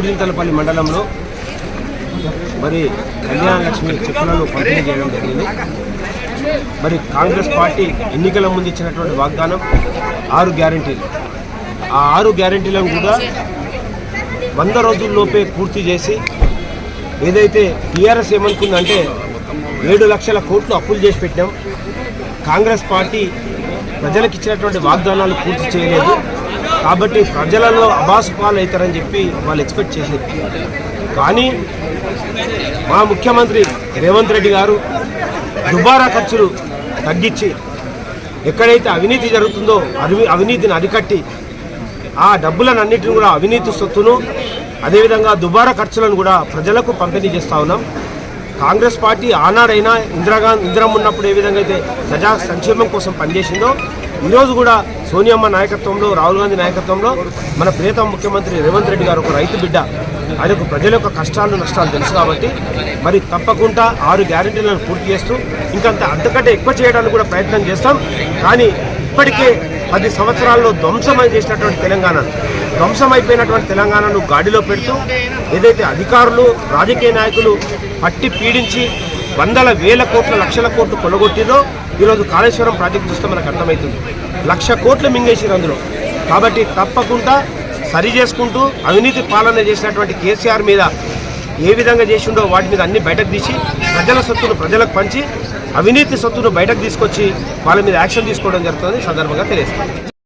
గూడింతలపల్లి మండలంలో మరి కళ్యాణ లక్ష్మి చెక్కులను పంపిణీ చేయడం జరిగింది. మరి కాంగ్రెస్ పార్టీ ఎన్నికల ముందు ఇచ్చినటువంటి వాగ్దానం ఆరు గ్యారంటీలు. ఆ ఆరు గ్యారంటీలను కూడా వంద రోజుల్లోపే పూర్తి చేసి ఏదైతే టీఆర్ఎస్ ఏమనుకుందంటే ఏడు లక్షల కోట్లు అప్పులు చేసి పెట్టాం కాంగ్రెస్ పార్టీ ప్రజలకు ఇచ్చినటువంటి వాగ్దానాలు పూర్తి చేయలేదు. కాబట్టి ప్రజలలో అబాసు పాలు అవుతారని చెప్పి వాళ్ళు ఎక్స్పెక్ట్ చేసేది కానీ మా ముఖ్యమంత్రి రేవంత్ రెడ్డి గారు దుబారా ఖర్చులు తగ్గించి ఎక్కడైతే అవినీతి జరుగుతుందో అవి అవినీతిని అరికట్టి ఆ డబ్బులను అన్నింటిని కూడా అవినీతి సొత్తును అదేవిధంగా దుబారా ఖర్చులను కూడా ప్రజలకు పంపిణీ చేస్తూ ఉన్నాం. కాంగ్రెస్ పార్టీ ఆనాడైనా ఇందిరాగాంధీ ఇందిరం ఉన్నప్పుడు ఏ విధంగా అయితే ప్రజా సంక్షేమం కోసం పనిచేసిందో ఈరోజు కూడా సోనియమ్మ నాయకత్వంలో రాహుల్ గాంధీ నాయకత్వంలో మన ప్రియతమ ముఖ్యమంత్రి రేవంత్ రెడ్డి గారు ఒక రైతు బిడ్డ. ఆయనకు ప్రజల యొక్క కష్టాలు నష్టాలు తెలుసు కాబట్టి మరి తప్పకుండా ఆరు గ్యారెంటీలను పూర్తి చేస్తూ ఇంకంత అంతకంటే ఎక్కువ చేయడానికి కూడా ప్రయత్నం చేస్తాం. కానీ ఇప్పటికే పది సంవత్సరాల్లో ధ్వంసమై చేసినటువంటి తెలంగాణ. ధ్వంసమైపోయినటువంటి తెలంగాణను గాడిలో పెడుతూ ఏదైతే అధికారులు రాజకీయ నాయకులు పట్టి పీడించి వందల వేల కోట్ల లక్షల కోట్లు కొలగొట్టిరో ఈరోజు కాళేశ్వరం ప్రాజెక్టు చూస్తే మనకు అర్థమవుతుంది. లక్ష కోట్లు మింగేసిరు అందులో. కాబట్టి తప్పకుండా సరి చేసుకుంటూ అవినీతి పాలన చేసినటువంటి కేసీఆర్ మీద ఏ విధంగా చేసిండో వాటి మీద అన్ని బయటకు తీసి ప్రజల సొత్తును ప్రజలకు పంచి అవినీతి సొత్తును బయటకు తీసుకొచ్చి వాళ్ళ మీద యాక్షన్ తీసుకోవడం జరుగుతుంది సందర్భంగా తెలియజేస్తాను